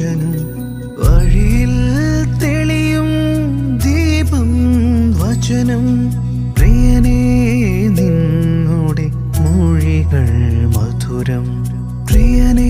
പുരുഷനും വഴിയിൽ തെളിയും ദീപം വചനം. പ്രിയനേ നിന്നോടെ മൊഴികൾ മധുരം. പ്രിയനേ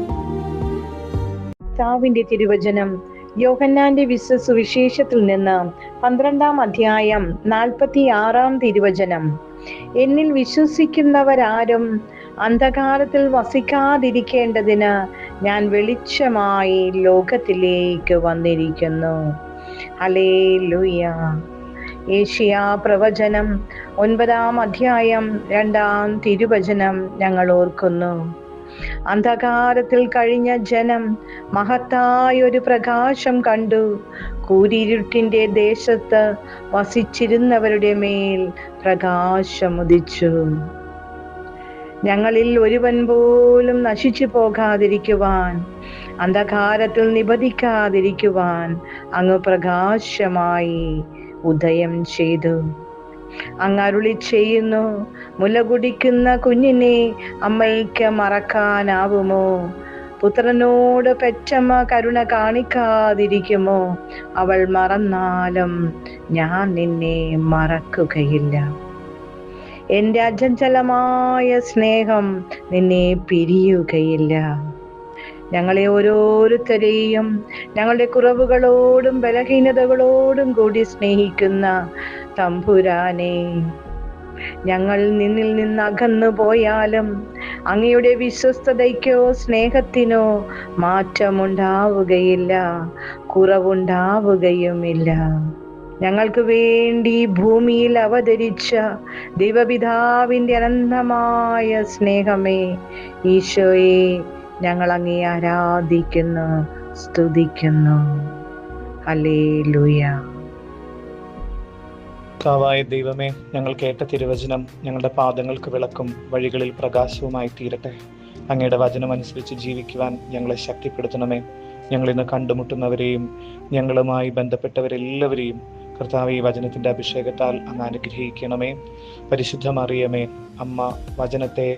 കർത്താവിന്റെ തിരുവചനം യോഹന്നാന്റെ വിശ്വ സുവിശേഷത്തിൽ നിന്ന് പന്ത്രണ്ടാം അധ്യായം നാൽപ്പത്തി ആറാം തിരുവചനം. എന്നിൽ വിശ്വസിക്കുന്നവരാരും അന്ധകാരത്തിൽ വസിക്കാതിരിക്കേണ്ടതിന് ഞാൻ വെളിച്ചമായി ലോകത്തിലേക്ക് വന്നിരിക്കുന്നു. ഹലേ ലുയ ഏഷ്യ പ്രവചനം ഒൻപതാം അധ്യായം രണ്ടാം തിരുവചനം ഞങ്ങൾ ഓർക്കുന്നു. അന്ധകാരത്തിൽ കഴിഞ്ഞ ജനം മഹത്തായൊരു പ്രകാശം കണ്ടു. കൂരിരുട്ടിന്റെ ദേശത്ത് വസിച്ചിരുന്നവരുടെ മേൽ പ്രകാശമുദിച്ചു. ഞങ്ങളിൽ ഒരുവൻ പോലും നശിച്ചു പോകാതിരിക്കുവാൻ അന്ധകാരത്തിൽ നിബദിക്കാതിരിക്കുവാൻ അങ്ങ് പ്രകാശമായി ഉദയം ചെയ്തു. അങ്ങ് അരുളി ചെയ്യുന്നു. മുല കുടിക്കുന്ന കുഞ്ഞിനെ അമ്മയ്ക്ക് മറക്കാനാവുമോ? പുത്രനോട് പെറ്റമ്മ കരുണ കാണിക്കാതിരിക്കുമോ? അവൾ മറന്നാലും ഞാൻ നിന്നെ മറക്കുകയില്ല. എന്റെ അജഞ്ചലമായ സ്നേഹം നിന്നെ പിരിയുകയില്ല. ഞങ്ങളെ ഓരോരുത്തരെയും ഞങ്ങളുടെ കുറവുകളോടും ബലഹീനതകളോടും കൂടി സ്നേഹിക്കുന്ന തമ്പുരാനെ ഞങ്ങൾ നിന്നിൽ നിന്ന് അകന്നു പോയാലും അങ്ങയുടെ വിശ്വസ്തതയ്ക്കോ സ്നേഹത്തിനോ മാറ്റമുണ്ടാവുകയില്ല കുറവുണ്ടാവുകയുമില്ല. ഞങ്ങൾക്ക് വേണ്ടി ഭൂമിയിൽ അവതരിച്ച ദൈവപിതാവിന്റെ അനന്തമായ സ്നേഹമേ ഈശോയെ ഞങ്ങൾ അങ്ങേ ആരാധിക്കുന്നു സ്തുതിക്കുന്നു. കാവായ ദൈവമേ ഞങ്ങൾ കേട്ട തിരുവചനം ഞങ്ങളുടെ പാദങ്ങൾക്ക് വിളക്കും വഴികളിൽ പ്രകാശവുമായി തീരട്ടെ. അങ്ങയുടെ വചനം അനുസരിച്ച് ജീവിക്കുവാൻ ഞങ്ങളെ ശക്തിപ്പെടുത്തണമേ. ഞങ്ങൾ ഇന്ന് കണ്ടുമുട്ടുന്നവരെയും ഞങ്ങളുമായി ബന്ധപ്പെട്ടവരെല്ലാവരെയും കർത്താവ് ഈ വചനത്തിന്റെ അഭിഷേകത്താൽ അങ്ങ് അനുഗ്രഹിക്കണമേ. പരിശുദ്ധമറിയമേ അമ്മ വചനത്തെ